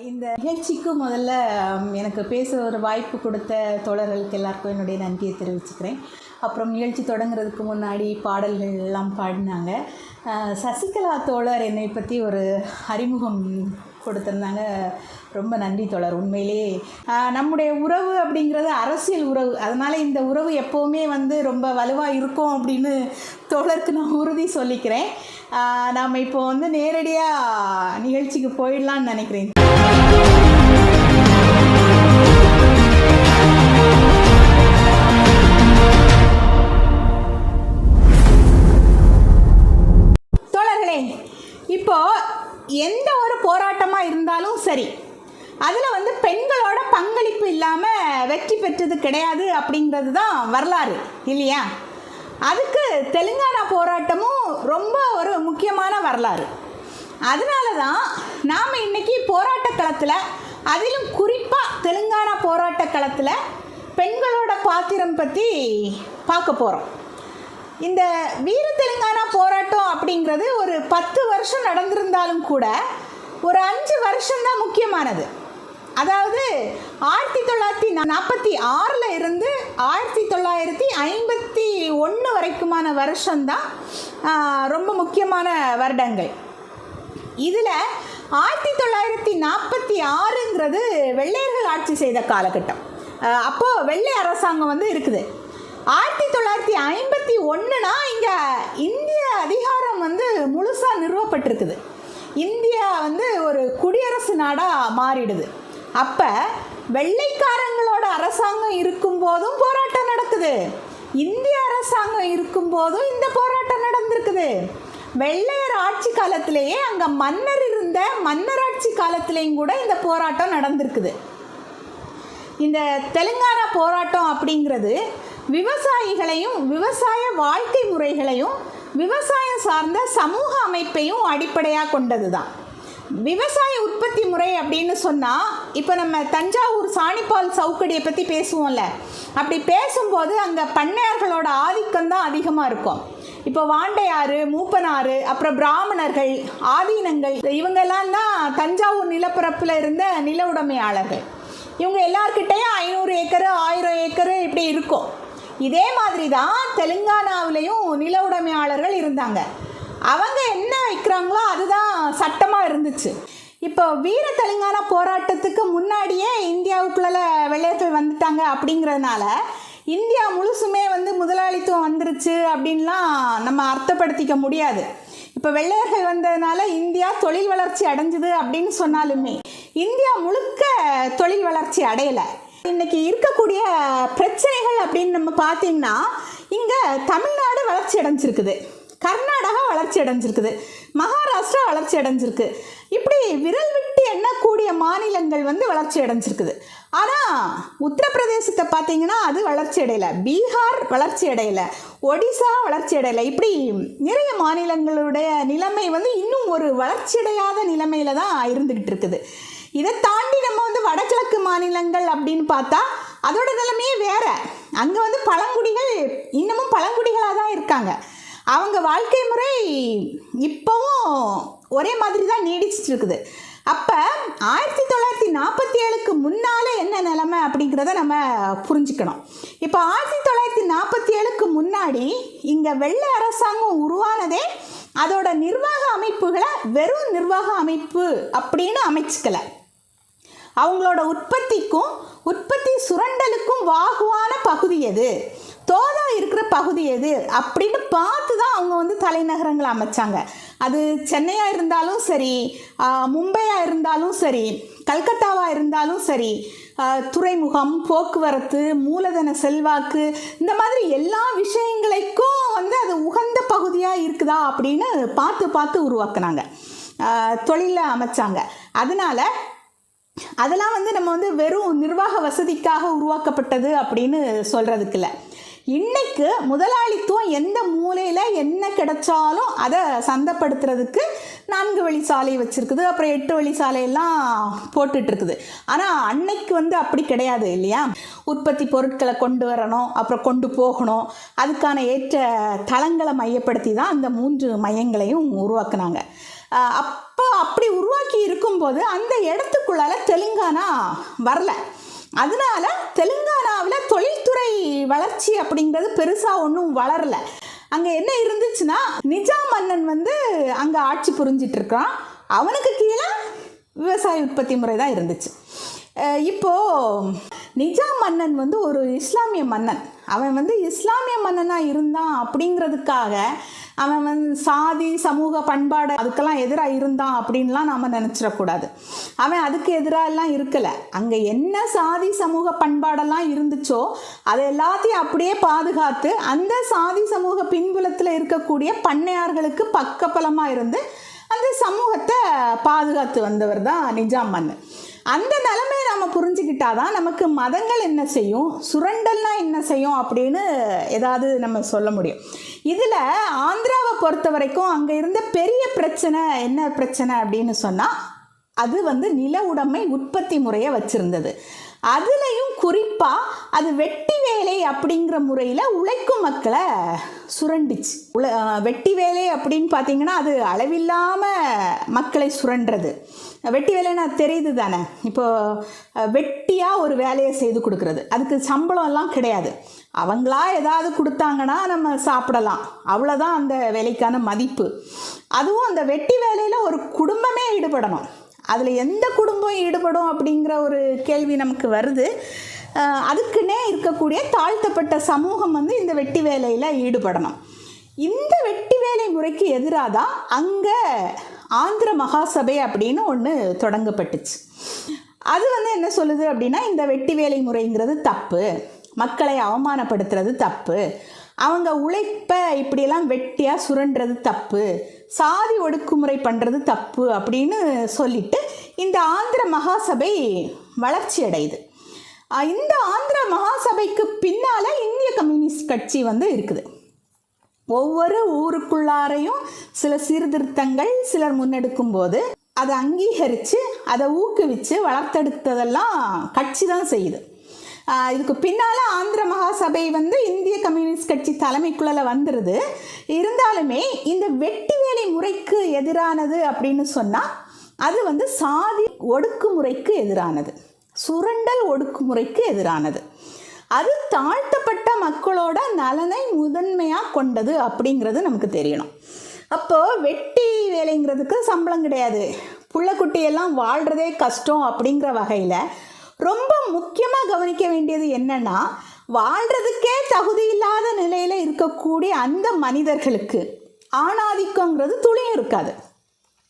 இந்த நிகழ்ச்சிக்கு முதல்ல எனக்கு பேச ஒரு வாய்ப்பு கொடுத்த தோழர்களுக்கு எல்லாருக்கும் என்னுடைய நன்றியை தெரிவிச்சுக்கிறேன். அப்புறம் நிகழ்ச்சி தொடங்குறதுக்கு முன்னாடி பாடல்கள் எல்லாம் பாடினாங்க. சசிகலா தோழர் என்னை பற்றி ஒரு அறிமுகம் கொடுத்துருந்தாங்க. ரொம்ப நன்றி தோழர் உண்மையிலே நம்முடைய உறவு அப்படிங்கிறது அரசியல் உறவு. அதனால் இந்த உறவு எப்போவுமே வந்து ரொம்ப வலுவாக இருக்கும் அப்படின்னு தோழருக்கு நான் உறுதி சொல்லிக்கிறேன். நாம் இப்போ வந்து நேரடியாக நிகழ்ச்சிக்கு போயிடலான்னு நினைக்கிறேன். இப்போ எந்த ஒரு போராட்டமாக இருந்தாலும் சரி அதில் வந்து பெண்களோட பங்களிப்பு இல்லாமல் வெற்றி பெற்றது கிடையாது அப்படிங்கிறது தான் வரலாறு இல்லையா? அதுக்கு தெலுங்கானா போராட்டமும் ரொம்ப ஒரு முக்கியமான வரலாறு. அதனால தான் நாம் இன்னைக்கு போராட்ட களத்தில் அதிலும் குறிப்பாக தெலுங்கானா போராட்ட களத்தில் பெண்களோட பாத்திரம் பற்றி பார்க்க போகிறோம் இந்த வீர தெலுங்கானா போராட்டம் அப்படிங்கிறது ஒரு பத்து வருஷம் நடந்திருந்தாலும் கூட ஒரு அஞ்சு வருஷம்தான் முக்கியமானது. அதாவது ஆயிரத்தி தொள்ளாயிரத்தி நாற்பத்தி ஆறில் இருந்து ஆயிரத்தி தொள்ளாயிரத்தி ஐம்பத்தி ஒன்று வரைக்குமான வருஷம்தான் ரொம்ப முக்கியமான வருடங்கள். இதில் ஆயிரத்தி தொள்ளாயிரத்தி நாற்பத்தி ஆறுங்கிறது வெள்ளையர்கள் ஆட்சி செய்த காலகட்டம். அப்போது வெள்ளை அரசாங்கம் வந்து இருக்குது. ஆயிரத்தி தொள்ளாயிரத்தி ஐம்பத்தி ஒன்றுனா இங்கே இந்திய அதிகாரம் வந்து முழுசாக நிறுவப்பட்டிருக்குது. இந்தியா வந்து ஒரு குடியரசு நாடாக மாறிடுது. அப்போ வெள்ளைக்காரங்களோட அரசாங்கம் இருக்கும்போதும் போராட்டம் நடக்குது. இந்திய அரசாங்கம் இருக்கும்போதும் இந்த போராட்டம் நடந்திருக்குது. வெள்ளையர் ஆட்சி காலத்திலேயே அங்கே மன்னர் இருந்த மன்னர் ஆட்சி காலத்திலேயும் கூட இந்த போராட்டம் நடந்திருக்குது. இந்த தெலுங்கானா போராட்டம் அப்படிங்கிறது விவசாயிகளையும் விவசாய வாழ்க்கை முறைகளையும் விவசாயம் சார்ந்த சமூக அமைப்பையும் அடிப்படையாக கொண்டது தான் விவசாய உற்பத்தி முறை அப்படின்னு சொன்னால் இப்போ நம்ம தஞ்சாவூர் சாணிப்பால் சவுக்கடியை பற்றி பேசுவோம்ல. அப்படி பேசும்போது அங்கே பண்ணையார்களோட ஆதிக்கம் தான் அதிகமாக இருக்கும். இப்போ வாண்டையாறு மூப்பனாறு அப்புறம் பிராமணர்கள் ஆதீனங்கள் இவங்கெல்லாம் தான் தஞ்சாவூர் நிலப்பரப்பில் இருந்த நில உடைமையாளர்கள். இவங்க எல்லார்கிட்டேயும் ஐநூறு ஏக்கரு ஆயிரம் ஏக்கரு இப்படி இருக்கும். இதே மாதிரி தான் தெலுங்கானாவிலையும் நில உடைமையாளர்கள் இருந்தாங்க. அவங்க என்ன வைக்கிறாங்களோ அதுதான் சட்டமாக இருந்துச்சு. இப்போ வீர தெலுங்கானா போராட்டத்துக்கு முன்னாடியே இந்தியாவுக்குள்ள வெள்ளையர்கள் வந்துட்டாங்க அப்படிங்கிறதுனால இந்தியா முழுசுமே வந்து முதலாளித்துவம் வந்துருச்சு அப்படின்லாம் நம்ம அர்த்தப்படுத்திக்க முடியாது. இப்போ வெள்ளையர்கள் வந்ததுனால இந்தியா தொழில் வளர்ச்சி அடைஞ்சுது அப்படின்னு சொன்னாலுமே இந்தியா முழுக்க தொழில் வளர்ச்சி அடையலை. இன்னைக்கு இருக்கக்கூடிய பிரச்சனைகள் அப்படின்னு நம்ம பார்த்தீங்கன்னா இங்கே தமிழ்நாடு வளர்ச்சி அடைஞ்சிருக்குது. கர்நாடகா வளர்ச்சி அடைஞ்சிருக்குது. மகாராஷ்டிரா வளர்ச்சி அடைஞ்சிருக்கு. இப்படி விரல் விட்டு எண்ணக்கூடிய மாநிலங்கள் வந்து வளர்ச்சி அடைஞ்சிருக்குது. ஆனால் உத்தரப்பிரதேசத்தை பார்த்தீங்கன்னா அது வளர்ச்சி அடையலை. பீகார் வளர்ச்சி அடையலை. ஒடிசா வளர்ச்சி அடையலை. இப்படி நிறைய மாநிலங்களுடைய நிலைமை வந்து இன்னும் ஒரு வளர்ச்சியடையாத நிலைமையில தான் இருந்துக்கிட்டு இருக்குது. இதை தாண்டி நம்ம வந்து வடகிழக்கு மாநிலங்கள் அப்படின்னு பார்த்தா அதோட நிலைமையே வேற. அங்கே வந்து பழங்குடிகள் இன்னமும் பழங்குடிகளாக தான் இருக்காங்க. அவங்க வாழ்க்கை முறை இப்போவும் ஒரே மாதிரி தான் நீடிச்சிட்டு இருக்குது. அப்போ ஆயிரத்தி தொள்ளாயிரத்தி நாற்பத்தி ஏழுக்கு முன்னாலே என்ன நிலமை அப்படிங்கிறத நம்ம புரிஞ்சுக்கணும். இப்போ ஆயிரத்தி தொள்ளாயிரத்தி நாற்பத்தி ஏழுக்கு முன்னாடி இங்கே வெள்ளை அரசாங்கம் உருவானதே அதோட நிர்வாக அமைப்புகளை வெறும் நிர்வாக அமைப்பு அப்படின்னு அமைச்சுக்கலை. அவங்களோட உற்பத்திக்கும் உற்பத்தி சுரண்டலுக்கும் வாகுவான பகுதி எது? தோதா இருக்கிற பகுதி எது? அப்படின்னு பார்த்து தான் அவங்க வந்து தலைநகரங்களை அமைச்சாங்க. அது சென்னையாக இருந்தாலும் சரி மும்பையாக இருந்தாலும் சரி கல்கத்தாவாக இருந்தாலும் சரி துறைமுகம் போக்குவரத்து மூலதன செல்வாக்கு இந்த மாதிரி எல்லா விஷயங்களுக்கும் வந்து அது உகந்த பகுதியாக இருக்குதா அப்படின்னு பார்த்து பார்த்து உருவாக்குனாங்க. ஆஹ், தொழிலை அமைச்சாங்க. அதனால அதெல்லாம் வந்து நம்ம வந்து வெறும் நிர்வாக வசதிக்காக உருவாக்கப்பட்டது அப்படின்னு சொல்கிறதுக்கு இல்லை இன்னைக்கு முதலாளித்துவம் எந்த மூலையில் என்ன கிடைச்சாலும் அதை சந்தப்படுத்துறதுக்கு நான்கு வழி சாலை வச்சுருக்குது. அப்புறம் எட்டு வழி சாலையெல்லாம் போட்டுட்ருக்குது. ஆனால் அன்னைக்கு வந்து அப்படி கிடையாது இல்லையா? உற்பத்தி பொருட்களை கொண்டு வரணும் அப்புறம் கொண்டு போகணும். அதுக்கான ஏற்ற தளங்களை மையப்படுத்தி தான் அந்த மூன்று மையங்களையும் உருவாக்குனாங்க. அப்போ அப்படி உருவாக்கி இருக்கும்போது அந்த இடத்துக்குள்ளால தெலுங்கானா வரல. அதனால தெலுங்கானாவில் தொழில்துறை வளர்ச்சி அப்படிங்கிறது பெருசாக ஒன்றும் வளரல. அங்கே என்ன இருந்துச்சுன்னா நிஜாம் மன்னன் வந்து அங்கே ஆட்சி புரிஞ்சிட்டு இருக்கான். அவனுக்கு கீழே விவசாய உற்பத்தி முறை தான் இருந்துச்சு. இப்போது இப்போ நிஜாம் மன்னன் வந்து ஒரு இஸ்லாமிய மன்னன். அவன் வந்து இஸ்லாமிய மன்னனாக இருந்தான் அப்படிங்கிறதுக்காக அவன் வந்து சாதி சமூக பண்பாடு அதுக்கெல்லாம் எதிராக இருந்தான் அப்படின்லாம் நாம் நினச்சிடக்கூடாது. அவன் அதுக்கு எதிராகலாம் இருக்கலை. அங்கே என்ன சாதி சமூக பண்பாடெல்லாம் இருந்துச்சோ அதை எல்லாத்தையும் அப்படியே பாதுகாத்து அந்த சாதி சமூக பின்புலத்தில் இருக்கக்கூடிய பண்ணையார்களுக்கு பக்கபலமாக இருந்து அந்த சமூகத்தை பாதுகாத்து வந்தவர் தான் நிஜாம் மன்னன். அந்த நிலைமையை புரிஞ்சுக்கிட்டா புரிஞ்சுக்கிட்டாதான் நமக்கு மதங்கள் என்ன செய்யும்? சுரண்டல்னால் என்ன செய்யும்? அப்படின்னு ஏதாவது நம்ம சொல்ல முடியும். இதில் ஆந்திராவை பொறுத்த வரைக்கும் அங்கே இருந்த பெரிய பிரச்சனை என்ன பிரச்சனை அப்படின்னு சொன்னால் அது வந்து நில உடைமை உற்பத்தி முறையை வச்சுருந்தது. அதுலேயும் குறிப்பாக அது வெட்டி வேலை அப்படிங்கிற முறையில் உழைக்கும் மக்களை சுரண்டிச்சு. உல வெட்டி வேலை அப்படின்னு பார்த்தீங்கன்னா அது அளவில்லாமல் மக்களை சுரண்டுறது வெட்டி வேலைன்னா தெரியுது தானே இப்போ வெட்டியாக ஒரு வேலையை செய்து கொடுக்குறது. அதுக்கு சம்பளம் எல்லாம் கிடையாது. அவங்களா ஏதாவது கொடுத்தாங்கன்னா நம்ம சாப்பிடலாம். அவ்வளோதான் அந்த வேலைக்கான மதிப்பு. அதுவும் அந்த வெட்டி வேலையில் ஒரு குடும்பமே ஈடுபடணும். அதில் எந்த குடும்பம் ஈடுபடும் அப்படிங்கிற ஒரு கேள்வி நமக்கு வருது. அதுக்குன்னே இருக்கக்கூடிய தாழ்த்தப்பட்ட சமூகம் வந்து இந்த வெட்டி வேலையில் ஈடுபடணும். இந்த வெட்டி வேலை முறைக்கு எதிராக தான் அங்கே ஆந்திர மகாசபை அப்படின்னு ஒன்று தொடங்கப்பட்டுச்சு. அது வந்து என்ன சொல்லுது அப்படின்னா இந்த வெட்டி வேலை முறைங்கிறது தப்பு. மக்களை அவமானப்படுத்துறது தப்பு. அவங்க உழைப்பை இப்படியெல்லாம் வெட்டியாக சுரண்டுறது தப்பு. சாதி ஒடுக்குமுறை பண்ணுறது தப்பு அப்படின்னு சொல்லிட்டு இந்த ஆந்திர மகாசபை வளர்ச்சி அடையுது. இந்த ஆந்திர மகாசபைக்கு பின்னால் இந்திய கம்யூனிஸ்ட் கட்சி வந்து இருக்குது. ஒவ்வொரு ஊருக்குள்ளாரையும் சில சீர்திருத்தங்கள் சிலர் முன்னெடுக்கும் போது அதை அங்கீகரித்து அதை ஊக்குவித்து வளர்த்தெடுத்ததெல்லாம் கட்சி தான் செய்யுது. இதுக்கு பின்னால் ஆந்திர மகாசபை வந்து இந்திய கம்யூனிஸ்ட் கட்சி தலைமைக்குள்ள வந்துடுது இருந்தாலுமே இந்த வெட்டி வேலை முறைக்கு எதிரானது அப்படின்னு சொன்னால் அது வந்து சாதி ஒடுக்குமுறைக்கு எதிரானது. சுரண்டல் ஒடுக்குமுறைக்கு எதிரானது. அது தாழ்த்தப்பட்ட மக்களோட நலனை முதன்மையாக கொண்டது அப்படிங்கிறது நமக்கு தெரியணும். அப்போது வெட்டி வேலைங்கிறதுக்கு சம்பளம் கிடையாது. புள்ளக்குட்டியெல்லாம் வாழ்கிறதே கஷ்டம் அப்படிங்கிற வகையில் ரொம்ப முக்கியமாக கவனிக்க வேண்டியது என்னென்னா வாழ்கிறதுக்கே தகுதி இல்லாத நிலையில் இருக்கக்கூடிய அந்த மனிதர்களுக்கு ஆணாதிக்கங்கிறது துளியும் இருக்காது.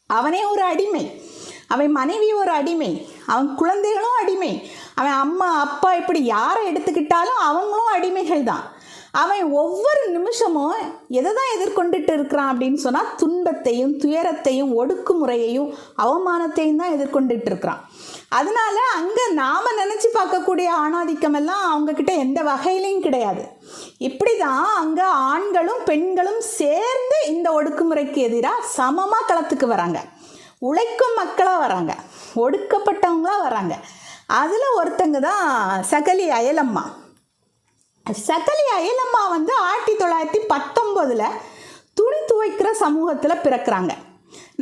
அவனே ஒரு அடிமை. அவன் மனைவி ஒரு அடிமை. அவன் குழந்தைகளும் அடிமை. அவன் அம்மா அப்பா இப்படி யாரை எடுத்துக்கிட்டாலும் அவங்களும் அடிமைகள் தான். அவன் ஒவ்வொரு நிமிஷமும் எதை தான் எதிர்கொண்டுட்டு இருக்கிறான் அப்படின்னு சொன்னால் துன்பத்தையும் துயரத்தையும் ஒடுக்குமுறையையும் அவமானத்தையும் தான் எதிர்கொண்டுட்டு இருக்கிறான். அதனால அங்கே நாம் நினச்சி பார்க்கக்கூடிய ஆணாதிக்கமெல்லாம் அவங்கக்கிட்ட எந்த வகையிலையும் கிடையாது. இப்படி தான் அங்கே ஆண்களும் பெண்களும் சேர்ந்து இந்த ஒடுக்குமுறைக்கு எதிராக சமமாக களத்துக்கு வராங்க. உழைக்கும் மக்களாக வராங்க. ஒடுக்கப்பட்டவங்களாக வராங்க. அதில் ஒருத்தங்க தான் சகலி அயலம்மா. சகலி அயலம்மா வந்து ஆயிரத்தி தொள்ளாயிரத்தி பத்தொம்போதில் துணி துவைக்கிற சமூகத்தில் பிறக்கிறாங்க.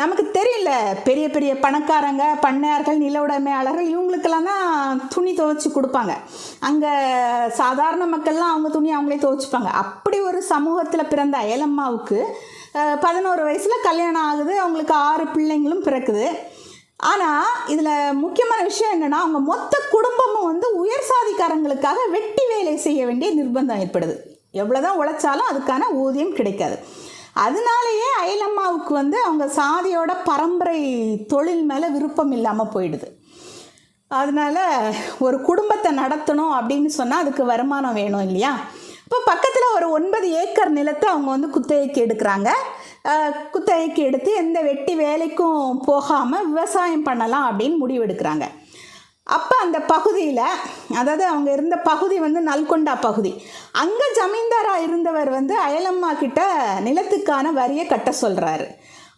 நமக்கு தெரியல பெரிய பெரிய பணக்காரங்க பண்ணையார்கள் நில உடைமையாளர்கள் இவங்களுக்கெல்லாம் தான் துணி துவைச்சி கொடுப்பாங்க. அங்கே சாதாரண மக்கள்லாம் அவங்க துணி அவங்களே துவைச்சிப்பாங்க. அப்படி ஒரு சமூகத்தில் பிறந்த அயலம்மாவுக்கு பதினோரு வயசில் கல்யாணம் ஆகுது. அவங்களுக்கு ஆறு பிள்ளைங்களும் பிறக்குது. ஆனால் இதில் முக்கியமான விஷயம் என்னென்னா அவங்க மொத்த குடும்பமும் வந்து உயர் சாதிக்காரங்களுக்காக வெட்டி வேலை செய்ய வேண்டிய நிர்பந்தம் ஏற்படுது. எவ்வளோதான் உழைச்சாலும் அதுக்கான ஊதியம் கிடைக்காது. அதனாலேயே அயலம்மாவுக்கு வந்து அவங்க சாதியோட பரம்பரை தொழில் மேலே விருப்பம் இல்லாமல் போயிடுது. அதனால ஒரு குடும்பத்தை நடத்தணும் அப்படின்னு சொன்னால் அதுக்கு வருமானம் வேணும் இல்லையா? இப்போ பக்கத்தில் ஒரு ஒன்பது ஏக்கர் நிலத்தை அவங்க வந்து குத்தகைக்கு எடுக்கிறாங்க. குத்தகைக்கு எடுத்து எந்த வெட்டி வேலைக்கும் போகாமல் விவசாயம் பண்ணலாம் அப்படின்னு முடிவெடுக்கிறாங்க அப்போ அந்த பகுதியில் அதாவது அவங்க இருந்த பகுதி வந்து நல்கொண்டா பகுதி. அங்கே ஜமீன்தாராக இருந்தவர் வந்து அயலம்மா கிட்ட நிலத்துக்கான வரியை கட்ட சொல்கிறாரு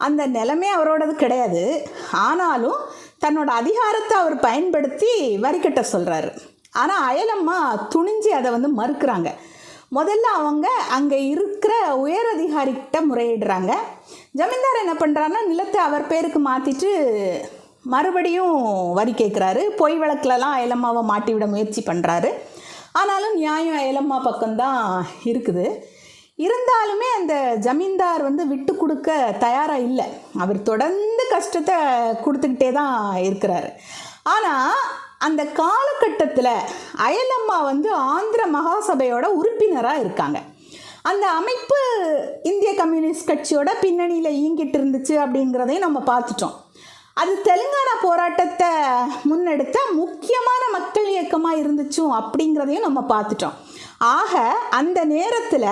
அந்த நிலமே அவரோடது கிடையாது. ஆனாலும் தன்னோட அதிகாரத்தை அவர் பயன்படுத்தி வரி கட்ட சொல்கிறாரு ஆனால் அயலம்மா துணிஞ்சு அதை வந்து மறுக்கிறாங்க. முதல்ல அவங்க அங்கே இருக்கிற உயர் அதிகாரிகிட்ட முறையிடுறாங்க. ஜமீன்தார் என்ன பண்ணுறாருன்னா நிலத்தை அவர் பேருக்கு மாற்றிட்டு மறுபடியும் வரி கேட்குறாரு பொய் வழக்கிலலாம் அயலம்மாவை மாட்டி விட முயற்சி பண்ணுறாரு ஆனாலும் நியாயம் அயலம்மா பக்கம்தான் இருக்குது. இருந்தாலுமே அந்த ஜமீன்தார் வந்து விட்டு கொடுக்க தயாராக இல்லை. அவர் தொடர்ந்து கஷ்டத்தை கொடுத்துக்கிட்டே தான் இருக்கிறாரு. ஆனால் அந்த காலகட்டத்தில் அயலம்மா வந்து ஆந்திர மகாசபையோட உறுப்பினராக இருக்காங்க. அந்த அமைப்பு இந்திய கம்யூனிஸ்ட் கட்சியோட பின்னணியில் இயங்கிட்டு இருந்துச்சு அப்படிங்கிறதையும் நம்ம பார்த்துட்டோம். அது தெலுங்கானா போராட்டத்தை முன்னெடுத்த முக்கியமான மக்கள் இயக்கமாக இருந்துச்சும் அப்படிங்கிறதையும் நம்ம பார்த்துட்டோம். ஆக அந்த நேரத்தில்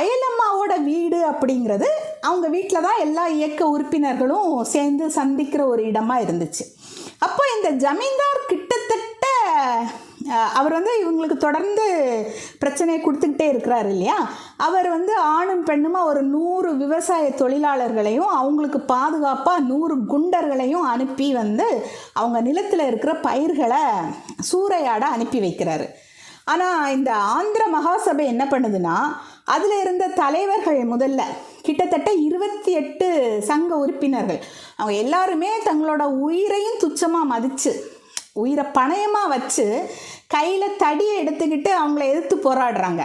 அயலம்மாவோட வீடு அப்படிங்கிறது அவங்க வீட்டில் தான் எல்லா இயக்க உறுப்பினர்களும் சேர்ந்து சந்திக்கிற ஒரு இடமா இருந்துச்சு. அப்போ இந்த ஜமீன்தார் கிட்டத்தட்ட அவர் வந்து இவங்களுக்கு தொடர்ந்து பிரச்சனையை கொடுத்துக்கிட்டே இருக்கிறாரு இல்லையா? அவர் வந்து ஆணும் பெண்ணுமா ஒரு நூறு விவசாய தொழிலாளர்களையும் அவங்களுக்கு பாதுகாப்பாக நூறு குண்டர்களையும் அனுப்பி வந்து அவங்க நிலத்தில் இருக்கிற பயிர்களை சூறையாட அனுப்பி வைக்கிறாரு. ஆனால் இந்த ஆந்திர மகாசபை என்ன பண்ணுதுன்னா அதில் இருந்த தலைவர்கள் முதல்ல கிட்டத்தட்ட இருபத்தி எட்டு சங்க உறுப்பினர்கள். அவங்க எல்லாருமே தங்களோட உயிரையும் துச்சமாக மதித்து உயிரை பணயமாக வச்சு கையில் தடியை எடுத்துக்கிட்டு அவங்கள எதிர்த்து போராடுறாங்க.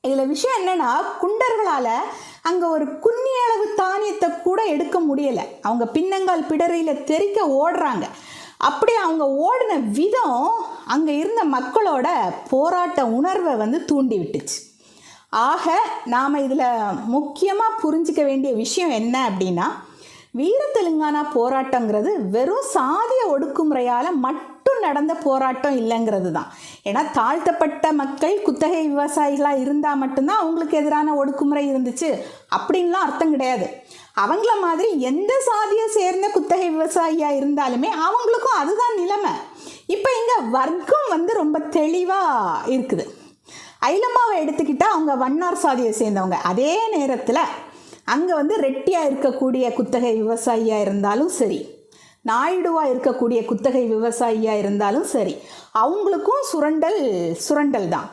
இதில் விஷயம் என்னென்னா குண்டர்களால் அங்கே ஒரு குன்னி அளவு தானியத்தை கூட எடுக்க முடியலை. அவங்க பின்னங்கால் பிடரையில் தெறிக்க ஓடுறாங்க. அப்படி அவங்க ஓடின விதம் அங்கே இருந்த மக்களோட போராட்ட உணர்வை வந்து தூண்டி விட்டுச்சு ஆக நாம் இதில் முக்கியமாக புரிஞ்சிக்க வேண்டிய விஷயம் என்ன அப்படின்னா வீர தெலுங்கானா போராட்டங்கிறது வெறும் சாதிய ஒடுக்குமுறையால் மட்டும் நடந்த போராட்டம் இல்லைங்கிறது தான். ஏன்னா தாழ்த்தப்பட்ட மக்கள் குத்தகை விவசாயிகளாக இருந்தால் மட்டும்தான் அவங்களுக்கு எதிரான ஒடுக்குமுறை இருந்துச்சு அப்படின்லாம் அர்த்தம் கிடையாது. அவங்கள மாதிரி எந்த சாதியை சேர்ந்த குத்தகை விவசாயியாக இருந்தாலுமே அவங்களுக்கும் அதுதான் நிலைமை. இப்போ இங்கே வர்க்கம் வந்து ரொம்ப தெளிவாக இருக்குது. ஐலம்மாவை எடுத்துக்கிட்டால் அவங்க வண்ணார் சாதியை சேர்ந்தவங்க. அதே நேரத்தில் அங்கே வந்து ரெட்டியாக இருக்கக்கூடிய குத்தகை விவசாயியாக இருந்தாலும் சரி நாயுடுவாக இருக்கக்கூடிய குத்தகை விவசாயியாக இருந்தாலும் சரி அவங்களுக்கும் சுரண்டல் சுரண்டல் தான்.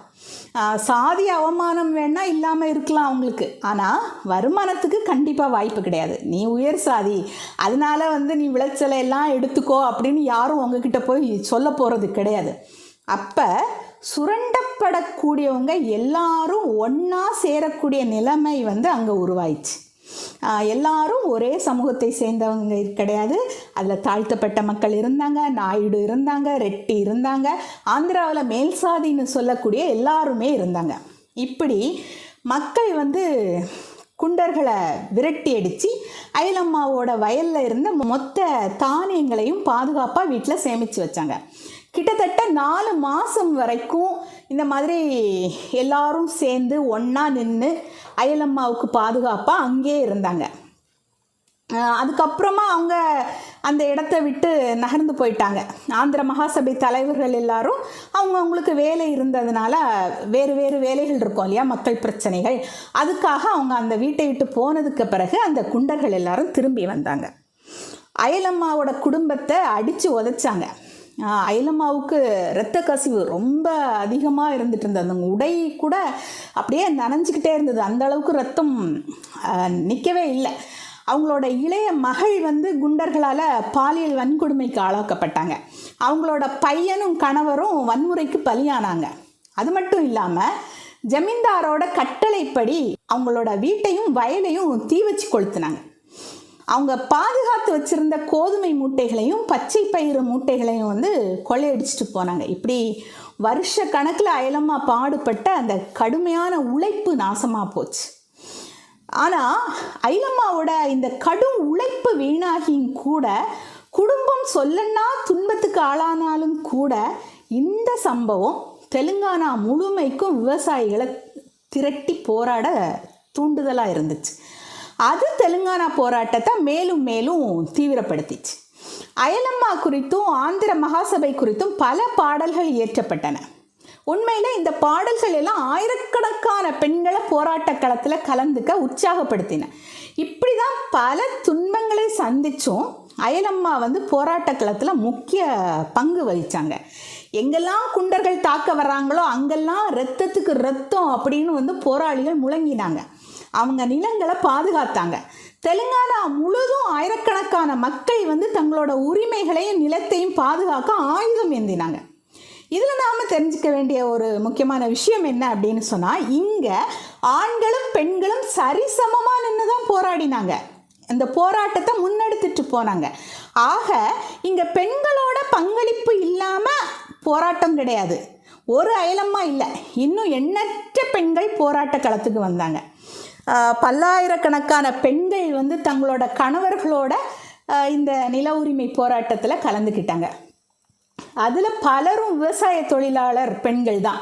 சாதி அவமானம் வேணால் இல்லாமல் இருக்கலாம் அவங்களுக்கு. ஆனால் வருமானத்துக்கு கண்டிப்பாக வாய்ப்பு கிடையாது. நீ உயர் சாதி அதனால வந்து நீ விளைச்சலை எல்லாம் எடுத்துக்கோ அப்படின்னு யாரும் உங்ககிட்ட போய் சொல்ல போகிறது கிடையாது. அப்போ சுரண்டப்படக்கூடியவங்க எல்லாரும் ஒன்றா சேரக்கூடிய நிலைமை வந்து அங்கே உருவாயிடுச்சு. எல்லாரும் ஒரே சமூகத்தை சேர்ந்தவங்க கிடையாது. அதில் தாழ்த்தப்பட்ட மக்கள் இருந்தாங்க நாயுடு இருந்தாங்க ரெட்டி இருந்தாங்க ஆந்திராவில் மேல்சாதின்னு சொல்லக்கூடிய எல்லாருமே இருந்தாங்க. இப்படி மக்கள் வந்து குண்டர்களை விரட்டி அடித்து அயலம்மாவோட வயலில் இருந்த மொத்த தானியங்களையும் பாதுகாப்பாக வீட்டில் சேமித்து வச்சாங்க. கிட்டத்தட்ட நாலு மாதம் வரைக்கும் இந்த மாதிரி எல்லாரும் சேர்ந்து ஒன்றா நின்று அயலம்மாவுக்கு பாதுகாப்பாக அங்கேயே இருந்தாங்க. அதுக்கப்புறமா அவங்க அந்த இடத்த விட்டு நகர்ந்து போயிட்டாங்க. ஆந்திர மகாசபை தலைவர்கள் எல்லாரும் அவங்க அவங்களுக்கு வேலை இருந்ததுனால வேறு வேறு வேலைகள் இருக்கும் இல்லையா மக்கள் பிரச்சனைகள். அதுக்காக அவங்க அந்த வீட்டை விட்டு போனதுக்கு பிறகு அந்த குண்டர்கள் எல்லாரும் திரும்பி வந்தாங்க. அயலம்மாவோட குடும்பத்தை அடித்து உதைச்சாங்க. அயலம்மாவுக்கு இரத்த கசிவு ரொம்ப அதிகமாக இருந்துட்டு இருந்தது. அந்த உடை கூட அப்படியே நனைஞ்சிக்கிட்டே இருந்தது. அந்த அளவுக்கு ரத்தம் நிற்கவே இல்லை. அவங்களோட இளைய மகள் வந்து குண்டர்களால் பாலியல் வன்கொடுமைக்கு ஆளாக்கப்பட்டாங்க. அவங்களோட பையனும் கணவரும் வன்முறைக்கு பலியானாங்க. அது மட்டும் இல்லாமல் ஜமீன்தாரோட கட்டளைப்படி அவங்களோட வீட்டையும் வயலையும் தீ வச்சு கொளுத்துனாங்க. அவங்க பாதுகாத்து வச்சிருந்த கோதுமை மூட்டைகளையும் பச்சை பயிறு மூட்டைகளையும் வந்து கொள்ளையடிச்சிட்டு போனாங்க. இப்படி வருஷ கணக்கில் அயலம்மா பாடுபட்ட அந்த கடுமையான உழைப்பு நாசமாக போச்சு. ஆனால் ஐலம்மாவோட இந்த கடும் உழைப்பு வீணாகியும் கூட குடும்பம் சொல்லன்னா துன்பத்துக்கு ஆளானாலும் கூட இந்த சம்பவம் தெலுங்கானா முழுமைக்கும் விவசாயிகளை திரட்டி போராட தூண்டுதலாக இருந்துச்சு. அது தெலுங்கானா போராட்டத்தை மேலும் மேலும் தீவிரப்படுத்திச்சு. அயலம்மா குறித்தும் ஆந்திர மகாசபை குறித்தும் பல பாடல்கள் இயற்றப்பட்டன. உண்மையில் இந்த பாடல்கள் எல்லாம் ஆயிரக்கணக்கான பெண்களை போராட்ட களத்தில் கலந்துக்க உற்சாகப்படுத்தின. இப்படி தான் பல துன்பங்களை சந்தித்தும் அயலம்மா வந்து போராட்ட களத்தில் முக்கிய பங்கு வகித்தாங்க எங்கெல்லாம் குண்டர்கள் தாக்க வர்றாங்களோ அங்கெல்லாம் ரத்தத்துக்கு ரத்தம் அப்படின்னு வந்து போராளிகள் முழங்கினாங்க. அவங்க நிலங்களை பாதுகாத்தாங்க. தெலுங்கானா முழுதும் ஆயிரக்கணக்கான மக்கள் வந்து தங்களோட உரிமைகளையும் நிலத்தையும் பாதுகாக்க ஆயுதம் ஏந்தினாங்க. இதில் நாம் தெரிஞ்சுக்க வேண்டிய ஒரு முக்கியமான விஷயம் என்ன அப்படின்னு சொன்னால் இங்கே ஆண்களும் பெண்களும் சரிசமமாக நின்று தான் போராடினாங்க. இந்த போராட்டத்தை முன்னெடுத்துட்டு போனாங்க. ஆக இங்கே பெண்களோட பங்களிப்பு இல்லாமல் போராட்டம் கிடையாது. ஒரு அயலம்மா இல்லை. இன்னும் எண்ணற்ற பெண்கள் போராட்ட களத்துக்கு வந்தாங்க. பல்லாயிரக்கணக்கான பெண்கள் வந்து தங்களோட கணவர்களோட இந்த நில உரிமை போராட்டத்தில் கலந்துக்கிட்டாங்க. அதில் பலரும் விவசாய தொழிலாளர் பெண்கள் தான்.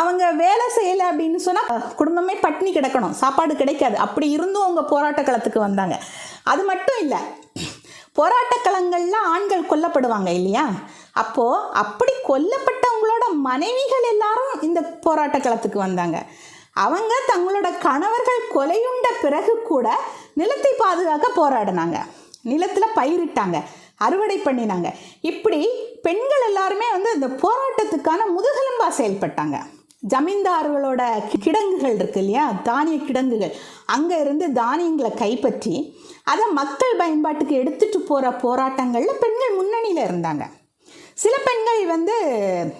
அவங்க வேலை செய்யலை அப்படின்னு சொன்னால் குடும்பமே பட்டினி கிடக்கணும் சாப்பாடு கிடைக்காது. அப்படி இருந்தும் அவங்க போராட்ட களத்துக்கு வந்தாங்க. அது மட்டும் இல்லை போராட்ட களங்களில் ஆண்கள் கொல்லப்படுவாங்க இல்லையா? அப்போது அப்படி கொல்லப்பட்டவங்களோட மனைவிகள் எல்லாரும் இந்த போராட்ட களத்துக்கு வந்தாங்க. அவங்க தங்களோட கணவர்கள் கொலையுண்ட பிறகு கூட நிலத்தை பாதுகாக்க போராடினாங்க. நிலத்தில் பயிரிட்டாங்க அறுவடை பண்ணினாங்க. இப்படி பெண்கள் எல்லாருமே வந்து இந்த போராட்டத்துக்கான முதுகெலும்பாக செயல்பட்டாங்க. ஜமீன்தார்களோட கிடங்குகள் இருக்கு இல்லையா? தானிய கிடங்குகள். அங்கே இருந்து தானியங்களை கைப்பற்றி அதை மக்கள் பயன்பாட்டுக்கு எடுத்துகிட்டு போகிற போராட்டங்களில் பெண்கள் முன்னணியில் இருந்தாங்க. சில பெண்கள் வந்து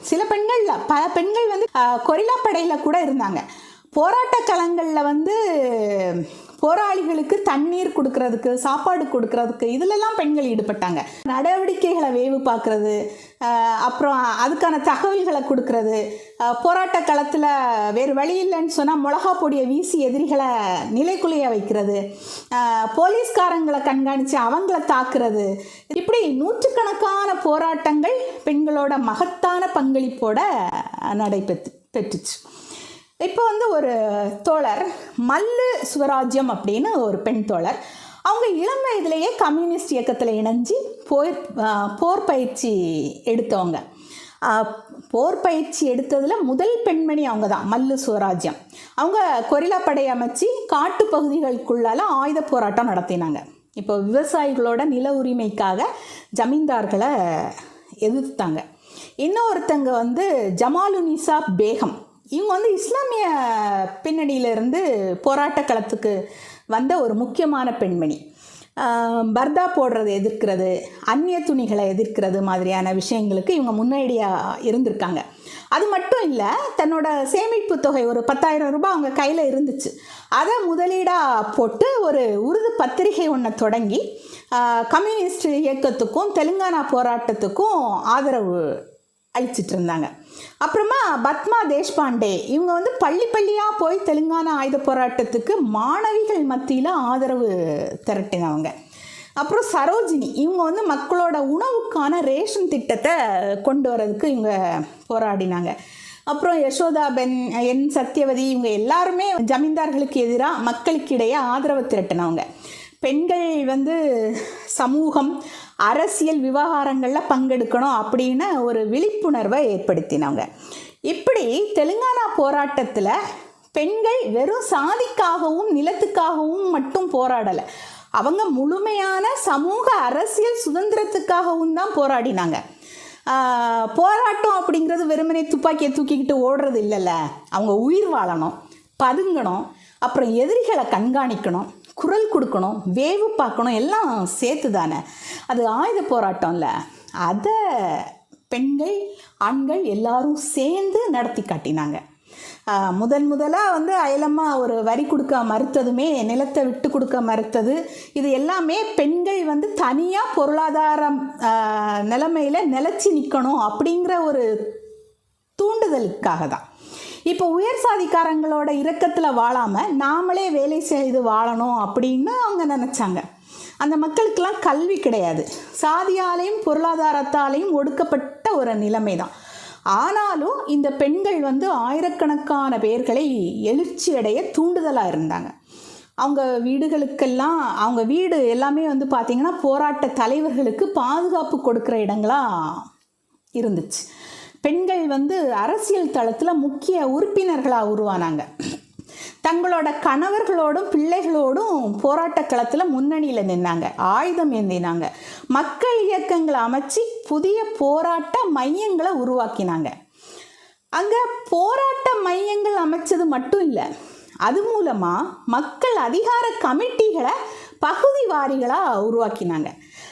சில பெண்கள் பல பெண்கள் வந்து கொரில்லா படையில் கூட இருந்தாங்க. போராட்ட களங்களில் வந்து போராளிகளுக்கு தண்ணீர் கொடுக்கறதுக்கு சாப்பாடு கொடுக்கறதுக்கு இதிலெல்லாம் பெண்கள் ஈடுபட்டாங்க. நடவடிக்கைகளை வேவு பார்க்குறது அப்புறம் அதுக்கான தகவல்களை கொடுக்கறது போராட்ட களத்தில் வேறு வழி இல்லைன்னு சொன்னால் மிளகா பொடியை வீசி எதிரிகளை நிலைக்குலைய வைக்கிறது போலீஸ்காரங்களை கண்காணித்து அவங்கள தாக்குறது. இப்படி நூற்றுக்கணக்கான போராட்டங்கள் பெண்களோட மகத்தான பங்களிப்போட நடைபெற்று பெற்றுச்சு. இப்போ வந்து ஒரு தோழர் மல்லு சுவராஜ்யம் அப்படின்னு ஒரு பெண் தோழர். அவங்க இளம் வயதிலேயே கம்யூனிஸ்ட் இயக்கத்தில் இணைஞ்சு போர் போர் பயிற்சி எடுத்தவங்க. போர் பயிற்சி எடுத்ததில் முதல் பெண்மணி அவங்க தான் மல்லு சுவராஜ்யம். அவங்க கொரிலா படை அமைச்சு காட்டு பகுதிகளுக்குள்ளால ஆயுத போராட்டம் நடத்தினாங்க. இப்போ விவசாயிகளோட நில உரிமைக்காக ஜமீன்தார்களை எதிர்த்தாங்க. இன்னொருத்தங்க வந்து ஜமாலுனிசா பேகம். இவங்க வந்து இஸ்லாமிய பின்னணியிலிருந்து போராட்ட களத்துக்கு வந்த ஒரு முக்கியமான பெண்மணி. பர்தா போடுறதை எதிர்க்கிறது அந்நிய துணிகளை எதிர்க்கிறது மாதிரியான விஷயங்களுக்கு இவங்க முன்னாடியாக இருந்திருக்காங்க. அது மட்டும் இல்லை தன்னோட சேமிப்பு தொகை ஒரு பத்தாயிரம் ரூபாய் அவங்க கையில் இருந்துச்சு. அதை முதலீடாக போட்டு ஒரு உருது பத்திரிகை ஒன்றை தொடங்கி கம்யூனிஸ்ட் இயக்கத்துக்கும் தெலுங்கானா போராட்டத்துக்கும் ஆதரவு அளிச்சிட்டு இருந்தாங்க. அப்புறமா பத்மா தேஷ்பாண்டே இவங்க வந்து பள்ளி பள்ளியாக போய் தெலுங்கானா ஆயுத போராட்டத்துக்கு மாணவிகள் மத்தியில் ஆதரவு திரட்டினவங்க. அப்புறம் சரோஜினி இவங்க வந்து மக்களோட உணவுக்கான ரேஷன் திட்டத்தை கொண்டு வரதுக்கு இவங்க போராடினாங்க. அப்புறம் யசோதா பென் என் சத்யவதி இவங்க எல்லாருமே ஜமீன்தார்களுக்கு எதிராக மக்களுக்கிடையே ஆதரவு திரட்டினவங்க. பெண்கள் வந்து சமூகம் அரசியல் விவகாரங்களில் பங்கெடுக்கணும் அப்படின்னு ஒரு விழிப்புணர்வை ஏற்படுத்தினவங்க. இப்படி தெலுங்கானா போராட்டத்தில் பெண்கள் வெறும் சாதிக்காகவும் நிலத்துக்காகவும் மட்டும் போராடலை. அவங்க முழுமையான சமூக அரசியல் சுதந்திரத்துக்காகவும் தான் போராடினாங்க. போராட்டம் அப்படிங்கிறது வெறுமனே துப்பாக்கியை தூக்கிக்கிட்டு ஓடுறது இல்லைல்ல. அவங்க உயிர் வாழணும் பதுங்கணும் அப்புறம் எதிரிகளை கண்காணிக்கணும் குரல் கொடுக்கணும் வேவு பார்க்கணும் எல்லாம் சேர்த்து தானே அது ஆயுத போராட்டம்ல. அதை பெண்கள் ஆண்கள் எல்லாரும் சேர்ந்து நடத்தி காட்டினாங்க. முதன் முதலாக வந்து அயலம்மா ஒரு வரி கொடுக்க மறுத்ததுமே நிலத்தை விட்டு கொடுக்க மறுத்தது. இது எல்லாமே பெண்கள் வந்து தனியாக பொருளாதாரம் நிலைமையில் நிலச்சி நிற்கணும் அப்படிங்கிற ஒரு தூண்டுதலுக்காக தான் இப்போ உயர் சாதிக்காரங்களோட இரக்கத்தில் வாழாமல் நாமளே வேலை செய்து வாழணும் அப்படின்னு அவங்க நினச்சாங்க. அந்த மக்களுக்கெல்லாம் கல்வி கிடையாது. சாதியாலையும் பொருளாதாரத்தாலையும் ஒடுக்கப்பட்ட ஒரு நிலைமை தான் ஆனாலும் இந்த பெண்கள் வந்து ஆயிரக்கணக்கான பேர்களை எழுச்சி அடைய தூண்டுதலாக இருந்தாங்க. அவங்க வீடுகளுக்கெல்லாம் அவங்க வீடு எல்லாமே வந்து பார்த்திங்கன்னா போராட்ட தலைவர்களுக்கு பாதுகாப்பு கொடுக்குற இடங்களாக இருந்துச்சு. பெண்கள் வந்து அரசியல் தளத்தில் முக்கிய உறுப்பினர்களாக உருவானாங்க. தங்களோட கணவர்களோடும் பிள்ளைகளோடும் போராட்ட களத்தில் முன்னணியில் நின்னாங்க. ஆயுதம் ஏந்தினாங்க. மக்கள் இயக்கங்களை அமைச்சு புதிய போராட்ட மையங்களை உருவாக்கினாங்க. அங்கே போராட்ட மையங்கள் அமைச்சது மட்டும் இல்லை அது மூலமாக மக்கள் அதிகார கமிட்டிகளை பகுதி வாரிகளாக உருவாக்கினாங்க.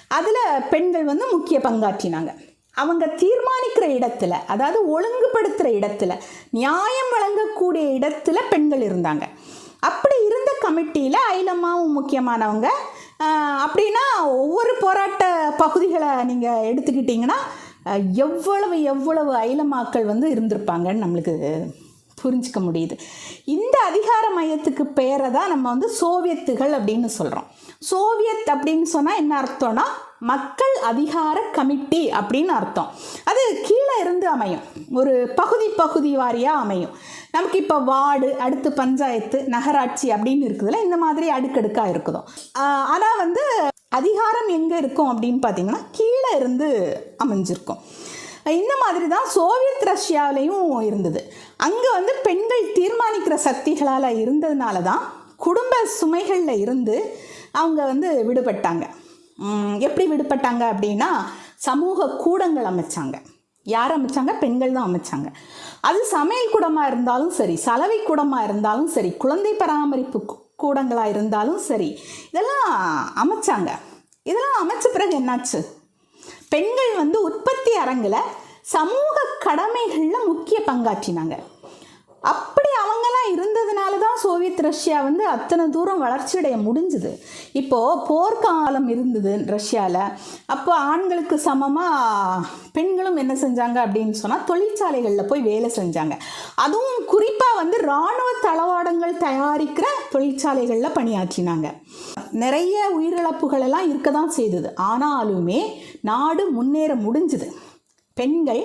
அதில் பெண்கள் வந்து முக்கிய பங்காற்றினாங்க. அவங்க தீர்மானிக்கிற இடத்துல அதாவது ஒழுங்குபடுத்துகிற இடத்துல நியாயம் வழங்கக்கூடிய இடத்துல பெண்கள் இருந்தாங்க. அப்படி இருந்த கமிட்டியில் ஐலம்மாவும் முக்கியமானவங்க அப்படின்னா ஒவ்வொரு போராட்ட பகுதிகளை நீங்கள் எடுத்துக்கிட்டிங்கன்னா எவ்வளவு எவ்வளவு ஐலமாக்கள் வந்து இருந்திருப்பாங்கன்னு நம்மளுக்கு புரிஞ்சுக்க முடியுது. இந்த அதிகார மையத்துக்கு பேரை தான் நம்ம வந்து சோவியத்துகள் அப்படின்னு சொல்கிறோம் சோவியத் அப்படின்னு சொன்னால் என்ன அர்த்தம்னா மக்கள் அதிகார கமிட்டி அப்படின்னு அர்த்தம். அது கீழே இருந்து அமையும். ஒரு பகுதி பகுதி வாரியாக அமையும். நமக்கு இப்போ வார்டு அடுத்து பஞ்சாயத்து நகராட்சி அப்படின்னு இருக்குதுல்ல இந்த மாதிரி அடுக்கடுக்காக இருக்குதோ ஆனால் வந்து அதிகாரம் எங்கே இருக்கும் அப்படின்னு பார்த்தீங்கன்னா கீழே இருந்து அமைஞ்சிருக்கும். இந்த மாதிரி தான் சோவியத் ரஷ்யாவிலையும் இருந்தது. அங்கே வந்து பெண்கள் தீர்மானிக்கிற சக்திகளால் இருந்ததுனால தான் குடும்ப சுமைகளில் இருந்து அவங்க வந்து விடுபட்டாங்க. எப்படி விடுபட்டாங்க அப்படின்னா சமூக கூடங்கள் அமைச்சாங்க. யார் அமைச்சாங்க? பெண்கள் தான் அமைச்சாங்க. அது சமையல் கூடமாக இருந்தாலும் சரி சலவை கூடமாக இருந்தாலும் சரி குழந்தை பராமரிப்பு கூடங்களாக இருந்தாலும் சரி இதெல்லாம் அமைச்சாங்க. இதெல்லாம் அமைச்ச பிறகு என்னாச்சு? பெண்கள் வந்து உற்பத்தி அரங்கில் சமூக கடமைகளில் முக்கிய பங்காற்றினாங்க. அப்படி அவங்கெல்லாம் இருந்ததுனால தான் சோவியத் ரஷ்யா வந்து அத்தனை தூரம் வளர்ச்சியடைய முடிஞ்சுது. இப்போது போர்க்காலம் இருந்தது ரஷ்யாவில் அப்போ ஆண்களுக்கு சமமாக பெண்களும் என்ன செஞ்சாங்க அப்படின்னு சொன்னால் தொழிற்சாலைகளில் போய் வேலை செஞ்சாங்க. அதுவும் குறிப்பாக வந்து இராணுவ தளவாடங்கள் தயாரிக்கிற தொழிற்சாலைகளில் பணியாற்றினாங்க. நிறைய உயிரிழப்புகள் எல்லாம் இருக்க தான் செய்தது. ஆனாலுமே நாடு முன்னேற முடிஞ்சுது. பெண்கள்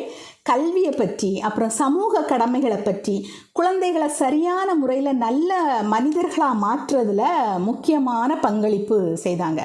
கல்வியை பற்றி அப்புறம் சமூக கடமைகளை பற்றி குழந்தைகளை சரியான முறையில் நல்ல மனிதர்களாக மாற்றுறதுல முக்கியமான பங்களிப்பு செய்தாங்க.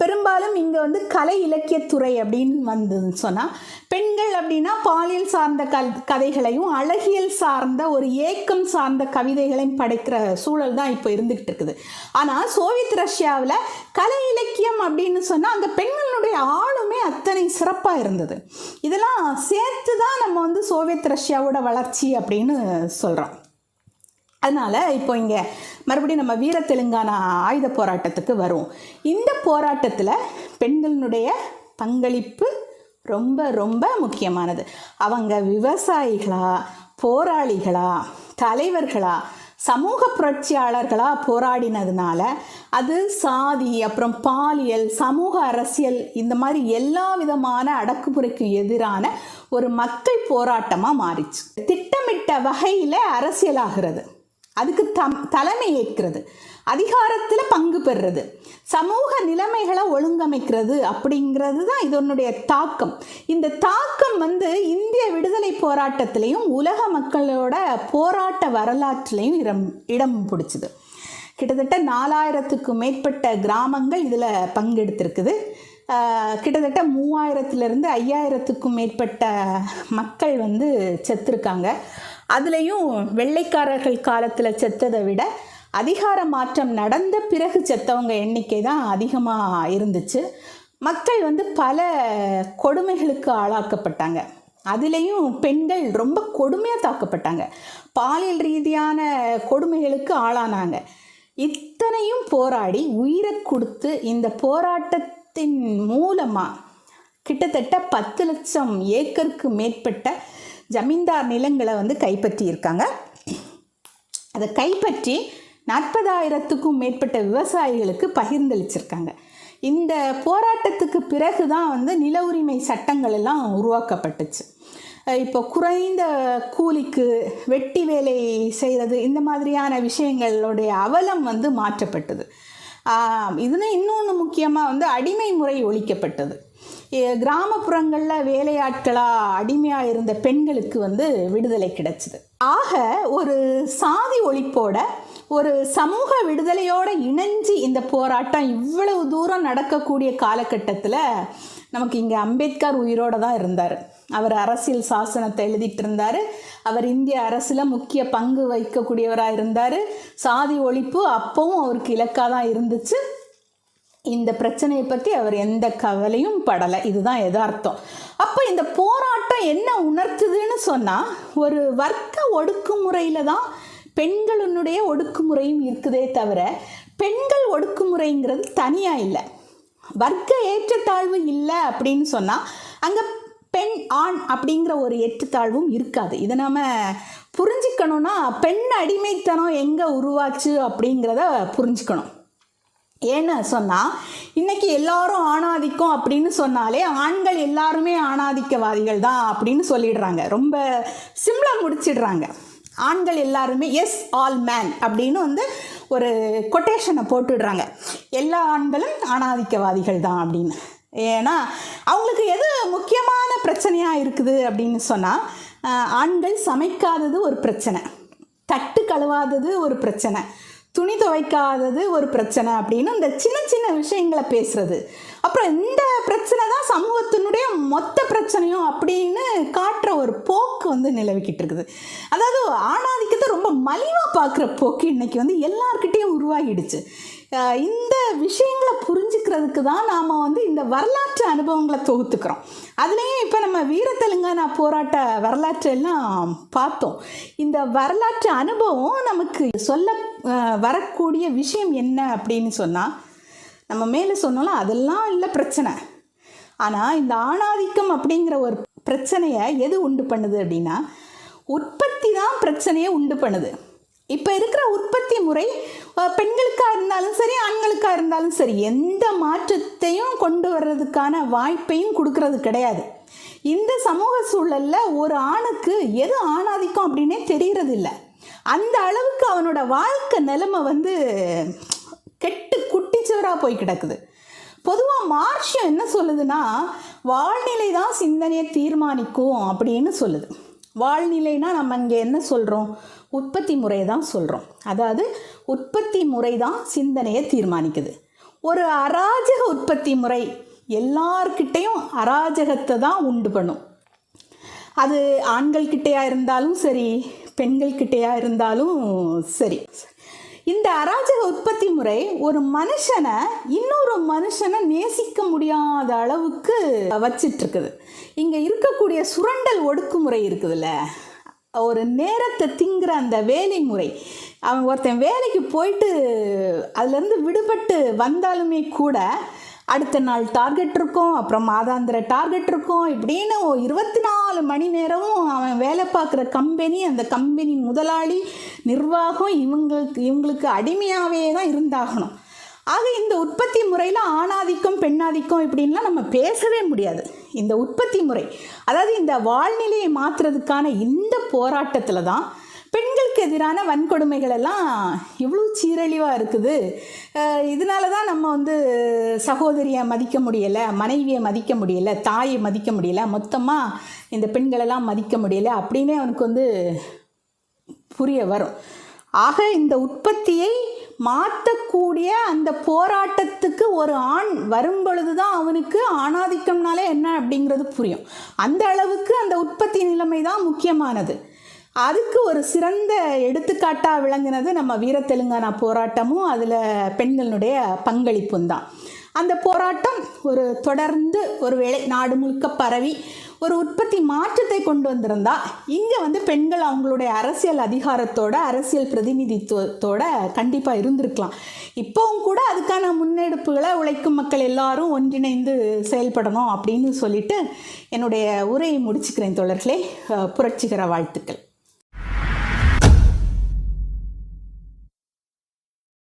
பெரும்பாலும் இங்கே வந்து கலை இலக்கியத்துறை அப்படின்னு வந்ததுன்னு சொன்னால் பெண்கள் அப்படின்னா பாலியல் சார்ந்த கல் கதைகளையும் அழகியல் சார்ந்த ஒரு ஏக்கம் சார்ந்த கவிதைகளையும் படைக்கிற சூழல் தான் இப்போ இருந்துகிட்டு இருக்குது. ஆனால் சோவியத் ரஷ்யாவில் கலை இலக்கியம் அப்படின்னு சொன்னால் அங்கே பெண்களுடைய ஆளுமே அத்தனை சிறப்பாக இருந்தது. இதெல்லாம் சேர்த்து தான் நம்ம வந்து சோவியத் ரஷ்யாவோட வளர்ச்சி அப்படின்னு சொல்கிறோம் அதனால் இப்போ இங்கே மறுபடியும் நம்ம வீர தெலுங்கானா ஆயுத போராட்டத்துக்கு வரும். இந்த போராட்டத்தில் பெண்களினுடைய பங்களிப்பு ரொம்ப ரொம்ப முக்கியமானது. அவங்க விவசாயிகளா போராளிகளா தலைவர்களா சமூக புரட்சியாளர்களாக போராடினதுனால அது சாதி அப்புறம் பாலியல் சமூக அரசியல் இந்த மாதிரி எல்லா விதமான அடக்குமுறைக்கு எதிரான ஒரு மக்கள் போராட்டமாக மாறிச்சு. திட்டமிட்ட வகையில் அரசியலாகிறது. அதுக்கு தம் தலைமை ஏற்கிறது. அதிகாரத்தில் பங்கு பெறுறது. சமூக நிலைமைகளை ஒழுங்கமைக்கிறது அப்படிங்கிறது தான் இதனுடைய தாக்கம். இந்த தாக்கம் வந்து இந்திய விடுதலை போராட்டத்திலையும் உலக மக்களோட போராட்ட வரலாற்றிலையும் இடம் இடம் பிடிச்சிது. கிட்டத்தட்ட நாலாயிரத்துக்கும் மேற்பட்ட கிராமங்கள் இதில் பங்கெடுத்திருக்குது. கிட்டத்தட்ட மூவாயிரத்துலேருந்து ஐயாயிரத்துக்கும் மேற்பட்ட மக்கள் வந்து செத்துருக்காங்க. அதுலேயும் வெள்ளைக்காரர்கள் காலத்தில் செத்ததை விட அதிகார மாற்றம் நடந்த பிறகு செத்தவங்க எண்ணிக்கை தான் அதிகமாக இருந்துச்சு. மக்கள் வந்து பல கொடுமைகளுக்கு ஆளாக்கப்பட்டாங்க. அதுலேயும் பெண்கள் ரொம்ப கொடுமையாக தாக்கப்பட்டாங்க. பாலியல் ரீதியான கொடுமைகளுக்கு ஆளானாங்க. இத்தனையும் போராடி உயிரை கொடுத்து இந்த போராட்டத்தின் மூலமாக கிட்டத்தட்ட பத்து லட்சம் ஏக்கருக்கு மேற்பட்ட ஜமீன்தார் நிலங்களை வந்து கைப்பற்றியிருக்காங்க. அதை கைப்பற்றி நாற்பதாயிரத்துக்கும் மேற்பட்ட விவசாயிகளுக்கு பகிர்ந்தளிச்சிருக்காங்க. இந்த போராட்டத்துக்கு பிறகு தான் வந்து நில உரிமை சட்டங்கள் எல்லாம் உருவாக்கப்பட்டுச்சு. இப்போ குறைந்த கூலிக்கு வெட்டி வேலை செய்கிறது இந்த மாதிரியான விஷயங்களுடைய அவலம் வந்து மாற்றப்பட்டது. இதுன்னு இன்னொன்று முக்கியமாக வந்து அடிமை முறை ஒழிக்கப்பட்டது. கிராமப்புறங்களில் வேலையாட்களாக அடிமையாக இருந்த பெண்களுக்கு வந்து விடுதலை கிடைச்சிது. ஆக ஒரு சாதி ஒழிப்போட ஒரு சமூக விடுதலையோடு இணைஞ்சு இந்த போராட்டம் இவ்வளவு தூரம் நடக்கக்கூடிய காலகட்டத்தில் நமக்கு இங்கே அம்பேத்கர் உயிரோடு தான் இருந்தார். அவர் அரசியல் சாசனத்தை எழுதிட்டு இருந்தார். அவர் இந்திய அரசில் முக்கிய பங்கு வகிக்கக்கூடியவராக இருந்தார். சாதி ஒழிப்பு அப்பவும் அவருக்கு இலக்காக தான் இருந்துச்சு. இந்த பிரச்சனையை பற்றி அவர் எந்த கவலையும் படலை. இதுதான் எதார்த்தம் அப்போ இந்த போராட்டம் என்ன உணர்த்துதுன்னு சொன்னால் ஒரு வர்க்க ஒடுக்குமுறையில் தான் பெண்களினுடைய ஒடுக்குமுறையும் இருக்குதே தவிர பெண்கள் ஒடுக்குமுறைங்கிறது தனியாக இல்லை. வர்க்க ஏற்றத்தாழ்வு இல்லை அப்படின்னு சொன்னால் அங்கே பெண் ஆண் அப்படிங்கிற ஒரு ஏற்றத்தாழ்வும் இருக்காது. இதை நம்ம புரிஞ்சுக்கணுன்னா பெண் அடிமைத்தனம் எங்கே உருவாச்சு அப்படிங்கிறத புரிஞ்சுக்கணும். ஏன்னு சொன்னால் இன்னைக்கு எல்லாரும் ஆணாதிக்கம் அப்படின்னு சொன்னாலே ஆண்கள் எல்லாருமே ஆணாதிக்கவாதிகள் தான் அப்படின்னு சொல்லிடுறாங்க. ரொம்ப சிம்பிளாக முடிச்சிடுறாங்க. ஆண்கள் எல்லாருமே எஸ் ஆல் மேன் அப்படின்னு வந்து ஒரு கொட்டேஷனை போட்டுடுறாங்க. எல்லா ஆண்களும் ஆணாதிக்கவாதிகள் தான் அப்படின்னு. ஏன்னா அவங்களுக்கு எது முக்கியமான பிரச்சனையாக இருக்குது அப்படின்னு சொன்னால் ஆண்கள் சமைக்காதது ஒரு பிரச்சனை. தட்டு கழுவாதது ஒரு பிரச்சனை. துணி துவைக்காதது ஒரு பிரச்சனை அப்படின்னு இந்த சின்ன சின்ன விஷயங்களை பேசுறது. அப்புறம் இந்த பிரச்சனை தான் சமூகத்தினுடைய மொத்த பிரச்சனையும் அப்படின்னு காட்டுற ஒரு போக்கு வந்து நிலவிக்கிட்டு இருக்குது. அதாவது ஆணாதிக்கத்தை ரொம்ப மலிவாக பார்க்குற போக்கு இன்னைக்கு வந்து எல்லார்கிட்டேயும் உருவாகிடுச்சு. இந்த விஷயங்களை புரிஞ்சுக்கிறதுக்கு தான் நாம் வந்து இந்த வரலாற்று அனுபவங்களை தொகுத்துக்கிறோம். அதுலேயும் இப்போ நம்ம வீர தெலுங்கானா போராட்ட வரலாற்று எல்லாம் பார்த்தோம். இந்த வரலாற்று அனுபவம் நமக்கு சொல்ல வரக்கூடிய விஷயம் என்ன அப்படின்னு சொன்னால் நம்ம மேலே சொன்னாலும் அதெல்லாம் இல்லை பிரச்சனை. ஆனால் இந்த ஆணாதிக்கம் அப்படிங்கிற ஒரு பிரச்சனையை எது உண்டு பண்ணுது அப்படின்னா உற்பத்தி தான் பிரச்சனையை உண்டு பண்ணுது. இப்போ இருக்கிற உற்பத்தி முறை பெண்களுக்காக இருந்தாலும் சரி ஆண்களுக்காக இருந்தாலும் சரி எந்த மாற்றத்தையும் கொண்டு வர்றதுக்கான வாய்ப்பையும் கொடுக்கறது கிடையாது. இந்த சமூக சூழலில் ஒரு ஆணுக்கு எது ஆணாதிக்கம் அப்படின்னே தெரியறது இல்லை அந்த அளவுக்கு அவனோட வாழ்க்கை நிலைமை வந்து கெட்டு குட்டிச்சுவராக போய் கிடக்குது. பொதுவாக மார்ஷியம் என்ன சொல்லுதுன்னா வாழ்நிலை தான் சிந்தனையை தீர்மானிக்கும் அப்படின்னு சொல்லுது. வாழ்நிலைனா நம்ம இங்கே என்ன சொல்கிறோம் உற்பத்தி முறை தான் சொல்கிறோம் அதாவது உற்பத்தி முறை தான் சிந்தனையை தீர்மானிக்குது. ஒரு அராஜக உற்பத்தி முறை எல்லார்கிட்டேயும் அராஜகத்தை தான் உண்டு பண்ணும். அது ஆண்கள்கிட்டேயா இருந்தாலும் சரி பெண்கள்கிட்டேயா இருந்தாலும் சரி. இந்த அராஜக உற்பத்தி முறை ஒரு மனுஷனை இன்னொரு மனுஷனை நேசிக்க முடியாத அளவுக்கு வச்சிட்டு இருக்குது இங்கே இருக்கக்கூடிய சுரண்டல் ஒடுக்குமுறை இருக்குதுல்ல ஒரு நேரத்தை திங்கிற அந்த வேலை முறை. அவன் ஒருத்தன் வேலைக்கு போயிட்டு அதுலேருந்து விடுபட்டு வந்தாலுமே கூட அடுத்த நாள் டார்கெட் இருக்கும் அப்புறம் மாதாந்திர டார்கெட் இருக்கும் இப்படின்னு இருபத்தி நாலு மணி நேரமும் அவன் வேலை பார்க்குற கம்பெனி அந்த கம்பெனி முதலாளி நிர்வாகம் இவங்களுக்கு இவங்களுக்கு அடிமையாகவே தான் இருந்தாகணும். ஆக இந்த உற்பத்தி முறையில் ஆணாதிக்கம் பெண்ணாதிக்கம் இப்படின்லாம் நம்ம பேசவே முடியாது. இந்த உற்பத்தி முறை அதாவது இந்த வாழ்நிலையை மாற்றுறதுக்கான இந்த போராட்டத்தில் தான் பெண்களுக்கு எதிரான வன்கொடுமைகள் எல்லாம் இவ்வளோ சீரழிவாக இருக்குது. இதனால தான் நம்ம வந்து சகோதரியை மதிக்க முடியலை மனைவியை மதிக்க முடியலை தாயை மதிக்க முடியலை மொத்தமாக இந்த பெண்களெல்லாம் மதிக்க முடியலை அப்படின்னே அவனுக்கு வந்து புரிய வரும். ஆக இந்த உற்பத்தியை மாற்றக்கூடிய அந்த போராட்டத்துக்கு ஒரு ஆண் வரும் பொழுது தான் அவனுக்கு ஆணாதிக்கம்னாலே என்ன அப்படிங்கிறது புரியும். அந்த அளவுக்கு அந்த உற்பத்தி நிலைமை தான் முக்கியமானது. அதுக்கு ஒரு சிறந்த எடுத்துக்காட்டாக விளங்குனது நம்ம வீர தெலுங்கானா போராட்டமும் அதில் பெண்களுடைய பங்களிப்பும் தான் அந்த போராட்டம் ஒரு தொடர்ந்து ஒரு வேளை நாடு முழுக்க பரவி ஒரு உற்பத்தி மாற்றத்தை கொண்டு வந்திருந்தா இங்கே வந்து பெண்கள் அவங்களுடைய அரசியல் அதிகாரத்தோட அரசியல் பிரதிநிதித்துவத்தோட கண்டிப்பாக இருந்திருக்கலாம். இப்போவும் கூட அதுக்கான முன்னெடுப்புகளை உழைக்கும் மக்கள் எல்லாரும் ஒன்றிணைந்து செயல்படணும் அப்படின்னு சொல்லிட்டு என்னுடைய உரையை முடிச்சுக்கிறேன் தோழர்களே. புரட்சிகர வாழ்த்துக்கள்.